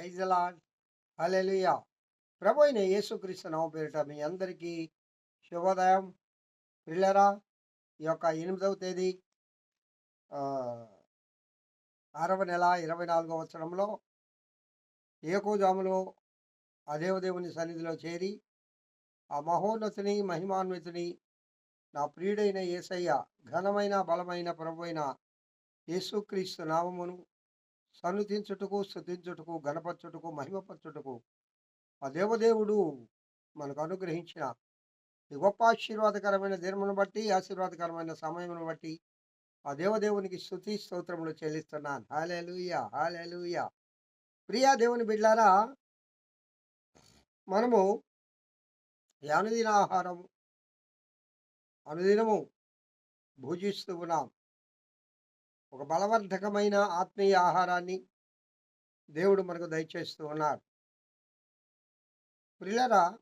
Praise hallelujah ప్రభు అయిన యేసుక్రీస్తు నవ పేరిట మీ అందరికీ శుభోదయం. పిల్లరా ఈ యొక్క ఎనిమిదవ తేదీ ఆ, ఆరవ నెల ఇరవై నాలుగవ సంవత్సరంలో ఏకోజాములో ఆ దేవదేవుని సన్నిధిలో చేరి ఆ మహోన్నతిని మహిమాన్వితుని నా ప్రియుడైన యేసయ్య ఘనమైన బలమైన ప్రభు అయిన యేసుక్రీస్తు నామమును సన్నిధించుటకు స్థుతించుటకు గణపరచుటకు మహిమపరచుటకు ఆ దేవదేవుడు మనకు అనుగ్రహించిన ఈ గొప్ప ఆశీర్వాదకరమైన దినమును బట్టి ఆశీర్వాదకరమైన సమయమును బట్టి ఆ దేవదేవునికి స్థుతి స్తోత్రములు చెల్లిస్తున్నాను. హాలేలుయ హాలేలుయ ప్రియా దేవుని బిడ్డారా మనము ఈ అనుదిన ఆహారం అనుదినము భుజిస్తూ ఉన్నాం. ఒక బలవర్ధకమైన ఆత్మీయ ఆహారాన్ని దేవుడు మనకు దయచేస్తూ ఉన్నారు. ప్రిలరా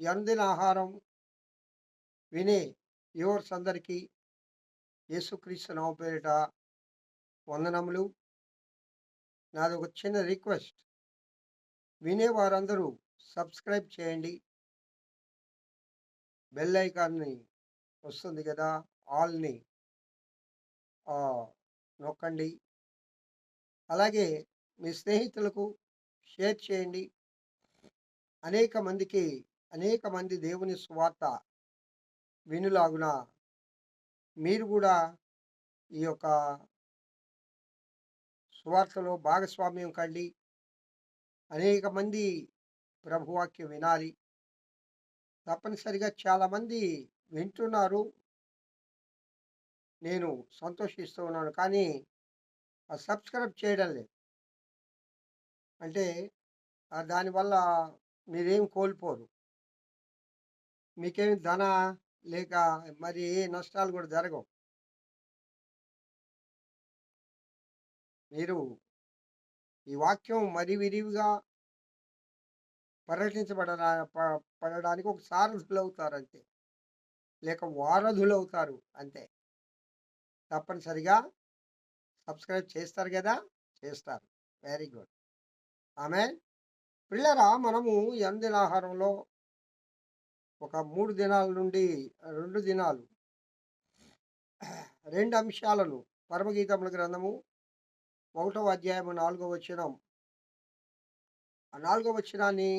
ఈ అనుదిన ఆహారం వినే యువర్స్ అందరికీ యేసుక్రీస్తు నామ పేరిట వందనములు. నాది ఒక చిన్న రిక్వెస్ట్. వినే వారందరూ సబ్స్క్రైబ్ చేయండి. బెల్ ఐకాన్ని వస్తుంది కదా ఆల్ని నొక్కండి. అలాగే మీ స్నేహితులకు షేర్ చేయండి. అనేక మందికి అనేక మంది దేవుని స్వార్త వినులాగున మీరు కూడా ఈ యొక్క సువార్తలో భాగస్వామ్యం కండి. అనేక మంది ప్రభువాక్యం వినాలి. తప్పనిసరిగా చాలామంది వింటున్నారు. నేను సంతోషిస్తూ ఉన్నాను. కానీ ఆ సబ్స్క్రైబ్ చేయడం లేదు. అంటే దానివల్ల మీరేం కోల్పోరు. మీకేం ధన లేక మరి ఏ నష్టాలు కూడా జరగవు. మీరు ఈ వాక్యం మరి విరివిగా పర్యటించబడరా పడడానికి ఒక సారథులు అవుతారు అంతే లేక వారధులు అవుతారు అంతే. తప్పనిసరిగా సబ్స్క్రైబ్ చేస్తారు కదా? చేస్తారు. Very good. ఆమె పిల్లరా మనము ఈ అందిన ఆహారంలో ఒక మూడు దినాల నుండి రెండు దినాలు రెండు అంశాలను పరమగీతముల గ్రంథము ఒకటవ అధ్యాయము నాలుగవ వచనం ఆ నాలుగవ వచనాన్ని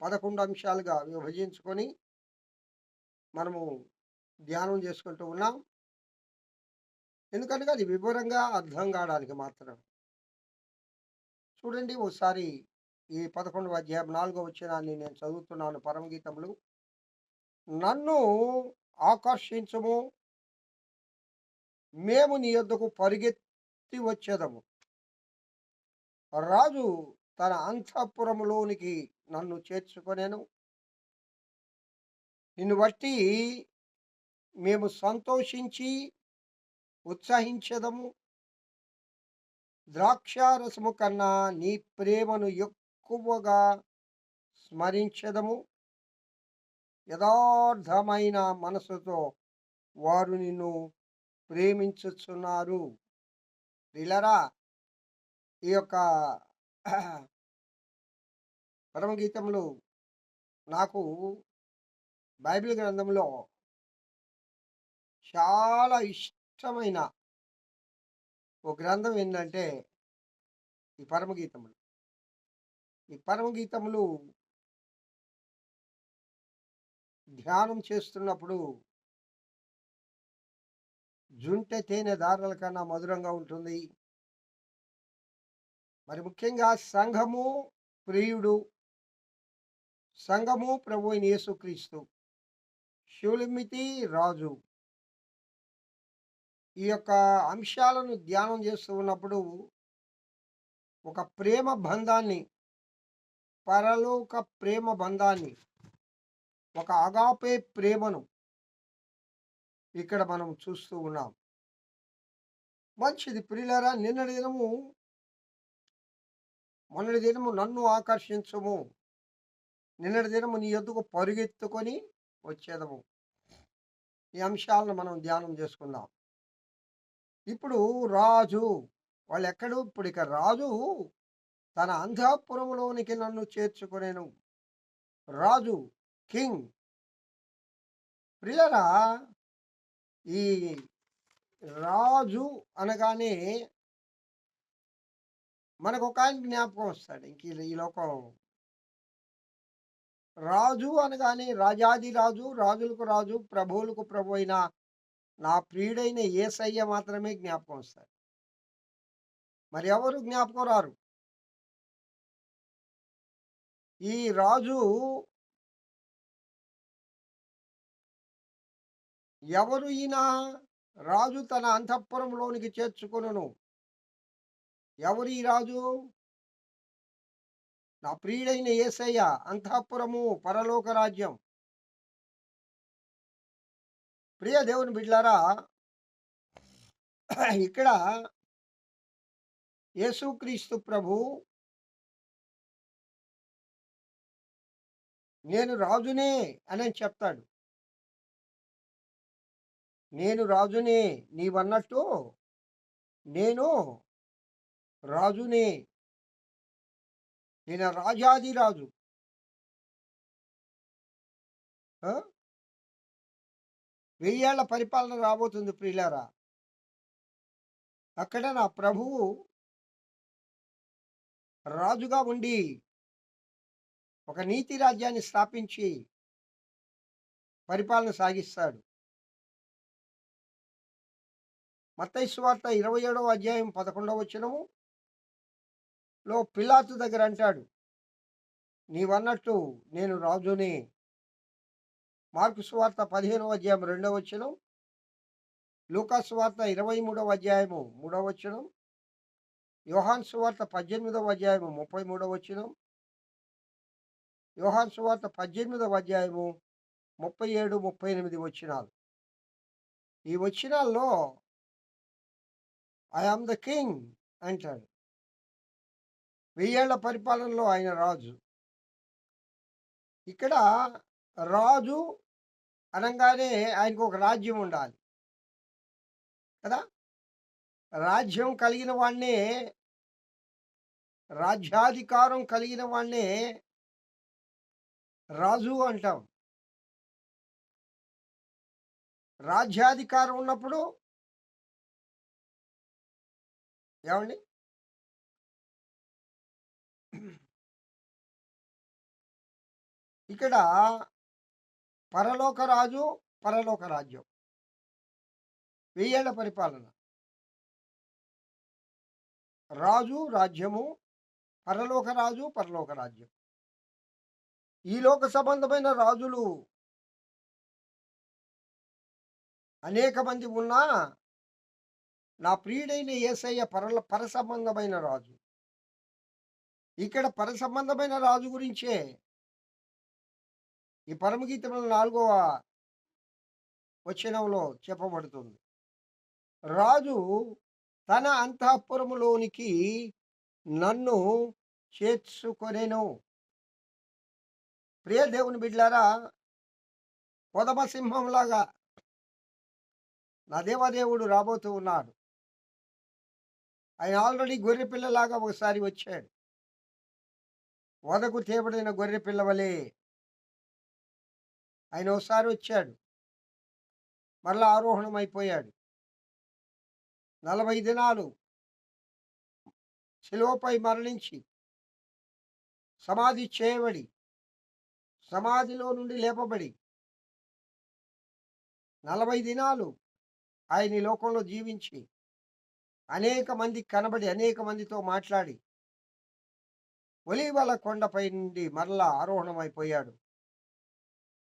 పదకొండు అంశాలుగా విభజించుకొని మనము ధ్యానం చేసుకుంటూ ఉన్నాం. ఎందుకంటే అది వివరంగా అర్థం కావడానికి మాత్రం. చూడండి ఒకసారి ఈ పదకొండవ అధ్యాయం నాలుగవ వచ్చినాన్ని నేను చదువుతున్నాను పరమగీతములు. నన్ను ఆకర్షించము. మేము నీ యొద్దకు పరిగెత్తి వచ్చేదము. రాజు తన అంతఃపురములోనికి నన్ను చేర్చుకొనేను. నిన్ను బట్టి మేము సంతోషించి ఉత్సహించదము. ద్రాక్షారసము కన్నా నీ ప్రేమను ఎక్కువగా స్మరించదము. యథార్థమైన మనసుతో వారు నిన్ను ప్రేమించుచున్నారు. పిల్లరా ఈ యొక్క పరమగీతములు నాకు బైబిల్ గ్రంథంలో చాలా ఇష్టమైన ఒక గ్రంథం ఏంటంటే ఈ పరమగీతములు. ఈ పరమగీతములు ధ్యానం చేస్తున్నప్పుడు జుంటె తేనె దారుల కన్నా మధురంగా ఉంటుంది. మరి ముఖ్యంగా సంఘము ప్రియుడు సంఘము ప్రభు అయిన యేసుక్రీస్తు శివులిమితి రాజు ఈ యొక్క అంశాలను ధ్యానం చేస్తూ ఉన్నప్పుడు ఒక ప్రేమ బంధాన్ని పరలోక ప్రేమ బంధాన్ని ఒక అగాపే ప్రేమను ఇక్కడ మనం చూస్తూ ఉన్నాం. మంచిది ప్రియులరా నిన్నటి దినము మొన్నటి దినము నన్ను ఆకర్షించము. నిన్నటి దినము నీ ఎద్దుకు పరుగెత్తుకొని వచ్చేదము. ఈ అంశాలను మనం ధ్యానం చేసుకుందాం. ఇప్పుడు రాజు వాళ్ళు ఎక్కడు ఇప్పుడు ఇక రాజు తన అంధపురంలోనికి నన్ను చేర్చుకునేను. రాజు కింగ్. ప్రియరా ఈ రాజు అనగానే మనకు ఒక ఆయన జ్ఞాపకం వస్తాడు. ఇంక ఈ- ఈ లోకం రాజు అనగానే రాజాది రాజు రాజులకు రాజు ప్రభువులకు ప్రభు అయిన నా ప్రియుడైన ఏసయ్య మాత్రమే జ్ఞాపకం వస్తారు. మరి ఎవరు జ్ఞాపకం రారు? ఈ రాజు ఎవరు ఈయన? రాజు తన అంతఃపురంలోనికి చేర్చుకొనును. ఎవరు ఈ రాజు? నా ప్రియుడైన ఏసయ్య అంతఃపురము పరలోక రాజ్యం ప్రియ దేవుని బిడ్లారా ఇక్కడ యేసుక్రీస్తు ప్రభు నేను రాజునే అని చెప్తాడు. నేను రాజునే నీవన్నట్టు నేను రాజునే. నేను రాజాది రాజు. వెయ్యేళ్ళ పరిపాలన రాబోతుంది ప్రియులారా. అక్కడ నా ప్రభువు రాజుగా ఉండి ఒక నీతి రాజ్యాన్ని స్థాపించి పరిపాలన సాగిస్తాడు. మత్తయి వార్త ఇరవై ఏడవ అధ్యాయం పదకొండవ వచనము. లో పిలాతు దగ్గర అంటాడు నీవన్నట్టు నేను రాజుని మార్కు సువార్త పదిహేనవ అధ్యాయం రెండవ వచనం. లూకా వార్త ఇరవై మూడవ అధ్యాయము మూడవ వచనం. యోహాన్ సువార్త పద్దెనిమిదవ అధ్యాయము ముప్పై మూడవ వచనం. యోహాన్ సువార్త పద్దెనిమిదవ అధ్యాయము ముప్పై ఏడు ముప్పై ఎనిమిది వచనాలు. ఈ వచనాల్లో ఐ ఆమ్ ద కింగ్ అంటాడు వెయ్యేళ్ళ పరిపాలనలో ఆయన రాజు. ఇక్కడ రాజు అనగానే ఆయనకు ఒక రాజ్యం ఉండాలి. కదా? రాజ్యం కలిగిన వాడినే రాజ్యాధికారం కలిగిన వాడినే రాజు అంటాం. రాజ్యాధికారం ఉన్నప్పుడు ఏమండి? ఇక్కడ పరలోక రాజు పరలోక రాజ్యం. వెయ్యేళ్ళ పరిపాలన. రాజు రాజ్యము పరలోక రాజు పరలోక రాజ్యం. ఈ లోక సంబంధమైన రాజులు అనేక మంది ఉన్నా నా ప్రియుడైన ఏసయ్య పరల పర సంబంధమైన రాజు. ఇక్కడ పర సంబంధమైన రాజు గురించే ఈ పరమగీతంలో నాలుగవ వచనంలో చెప్పబడుతుంది. రాజు తన అంతఃపురములోనికి నన్ను చేర్చుకొనేను. ప్రియ దేవుని బిడ్లారా కొదమ సింహంలాగా నా దేవదేవుడు రాబోతూ ఉన్నాడు. ఆయన ఆల్రెడీ గొర్రె పిల్లలాగా ఒకసారి వచ్చాడు. వదకు తేబడిన గొర్రె పిల్లవలే ఆయన ఒకసారి వచ్చాడు. మరలా ఆరోహణం అయిపోయాడు నలభై దినాలు శిలువపై మరణించి సమాధి చేయబడి సమాధిలో నుండి లేపబడి నలభై దినాలు ఆయన ఈ లోకంలో జీవించి అనేక మంది కనబడి అనేక మందితో మాట్లాడి ఒలీవల కొండపై నుండి మరలా ఆరోహణమైపోయాడు.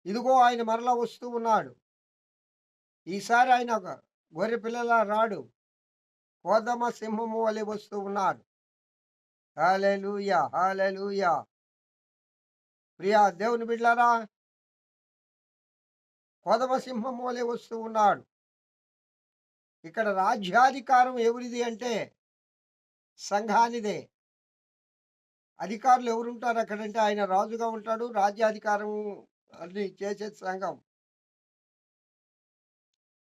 ఇదిగో ఆయన మరలా వస్తూ ఉన్నాడు. ఈసారి ఆయన ఒక గొర్రె పిల్లల రాడు. కోదమ సింహము వలె వస్తూ ఉన్నాడు. హాలెలూయా హాలెలూయా ప్రియా దేవుని బిడ్లారా కోదమ సింహం వలె వస్తూ ఉన్నాడు. ఇక్కడ రాజ్యాధికారం ఎవరిది అంటే సంఘానిదే. అధికారులు ఎవరుంటారు అక్కడంటే ఆయన రాజుగా ఉంటాడు రాజ్యాధికారం అన్ని చేసేది సంఘం.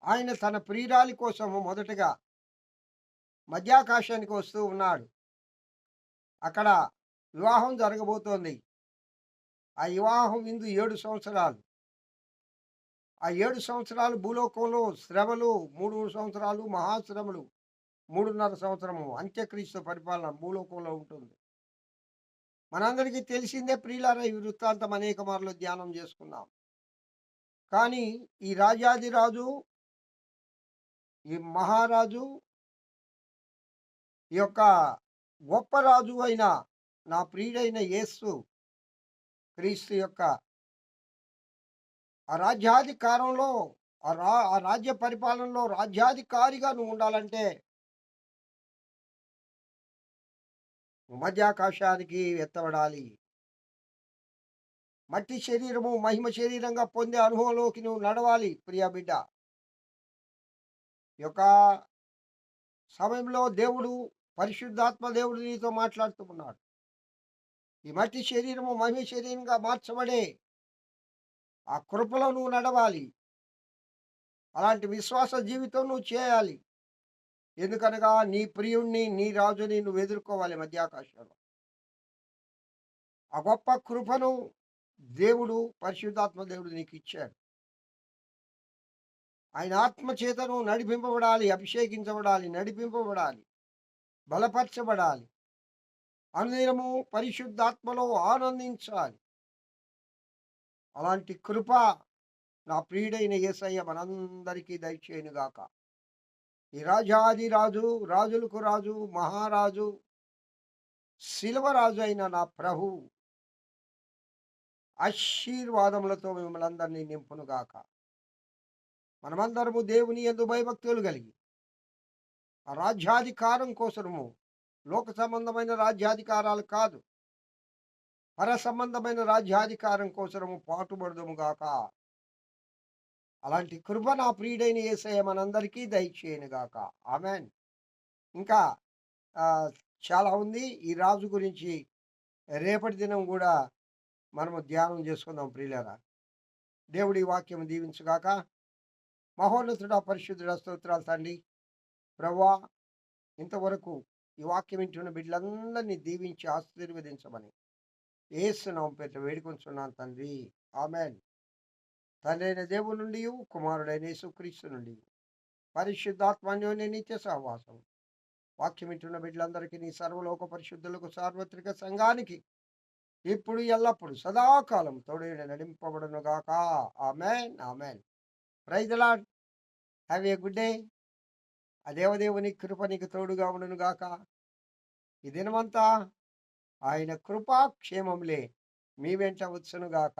ఆయన తన ప్రియురాలి కోసము మొదటగా మధ్యాకాశానికి వస్తూ ఉన్నాడు. అక్కడ వివాహం జరగబోతోంది. ఆ వివాహం విందు ఏడు సంవత్సరాలు. ఆ ఏడు సంవత్సరాలు భూలోకంలో శ్రమలు మూడు సంవత్సరాలు మహాశ్రమలు మూడున్నర సంవత్సరము అంత్యక్రీస్తు పరిపాలన భూలోకంలో ఉంటుంది. మనందరికీ తెలిసిందే ప్రియులారా ఈ వృత్తాంతం అనేక మార్లు ధ్యానం చేసుకున్నాం. కానీ ఈ రాజాదిరాజు ఈ మహారాజు ఈ యొక్క గొప్ప రాజు అయిన నా ప్రియుడైన యేసు క్రీస్తు యొక్క ఆ రాజ్యాధికారంలో ఆ రా ఆ రాజ్య పరిపాలనలో రాజ్యాధికారిగా నువ్వు ఉండాలంటే మధ్యాకాశానికి ఎత్తబడాలి. మట్టి శరీరము మహిమ శరీరంగా పొందే అనుభవంలోకి నువ్వు నడవాలి ప్రియా బిడ్డ. ఈ యొక్క సమయంలో దేవుడు పరిశుద్ధాత్మ దేవుడు నీతో మాట్లాడుతూ ఉన్నాడు. ఈ మట్టి శరీరము మహిమ శరీరంగా మార్చబడే ఆ కృపలో నువ్వు నడవాలి. అలాంటి విశ్వాస జీవితం నువ్వు చేయాలి. ఎందుకనగా నీ ప్రియుణ్ణి నీ రాజుని నువ్వు ఎదుర్కోవాలి మధ్యాకాశంలో ఆ గొప్ప కృపను దేవుడు పరిశుద్ధాత్మ దేవుడు నీకు ఇచ్చాడు. ఆయన ఆత్మచేతను నడిపింపబడాలి అభిషేకించబడాలి నడిపింపబడాలి బలపరచబడాలి. అనుదినము పరిశుద్ధాత్మలో ఆనందించాలి. అలాంటి కృప నా ప్రియుడైన యేసయ్య మనందరికీ దయచేయునుగాక. ఈ రాజాది రాజు రాజులకు రాజు మహారాజు శిల్వరాజు అయిన నా ప్రభు ఆశీర్వాదములతో మిమ్మల్ని అందరినీ నింపునుగాక మనమందరము దేవుని ఎందు భయభక్తులు కలిగి ఆ రాజ్యాధికారం కోసము లోక సంబంధమైన రాజ్యాధికారాలు కాదు పర సంబంధమైన రాజ్యాధికారం కోసము పాటుపడదుము గాక. అలాంటి కృప నా ప్రియుడైన ఏసయ్య మనందరికీ దయచేయనుగాక ఆమెన్. ఇంకా చాలా ఉంది. ఈ రాజు గురించి రేపటి దినం కూడా మనము ధ్యానం చేసుకుందాం ప్రియులరా. దేవుడి వాక్యం దీవించుగాక. మహోన్నతుడ పరిశుద్ధుడ స్తోత్రాలు తండ్రి. ప్రవ్వా ఇంతవరకు ఈ వాక్యం వింటున్న బిడ్డలందరినీ దీవించి ఆశీర్వదించమని ఏసునాం పేట వేడుకొంచున్నాను తండ్రి. ఆమెన్. తండ్రైన అయిన దేవుని నుండి కుమారుడైన యేసుక్రీస్తు నుండి పరిశుద్ధాత్మన్యోని నిత్య సహవాసం. వాక్యం బిడ్డలందరికీ నీ సర్వలోక పరిశుద్ధులకు సార్వత్రిక సంఘానికి ఇప్పుడు ఎల్లప్పుడు సదాకాలం తోడేడ నడింపబడనుగాక amen amen. Praise lord have a good day. ఆ దేవదేవుని కృప నీకు తోడుగా ఉండును గాక. ఈ దినమంతా ఆయన కృపాక్షేమములే మీ వెంట వచ్చునుగాక గాక.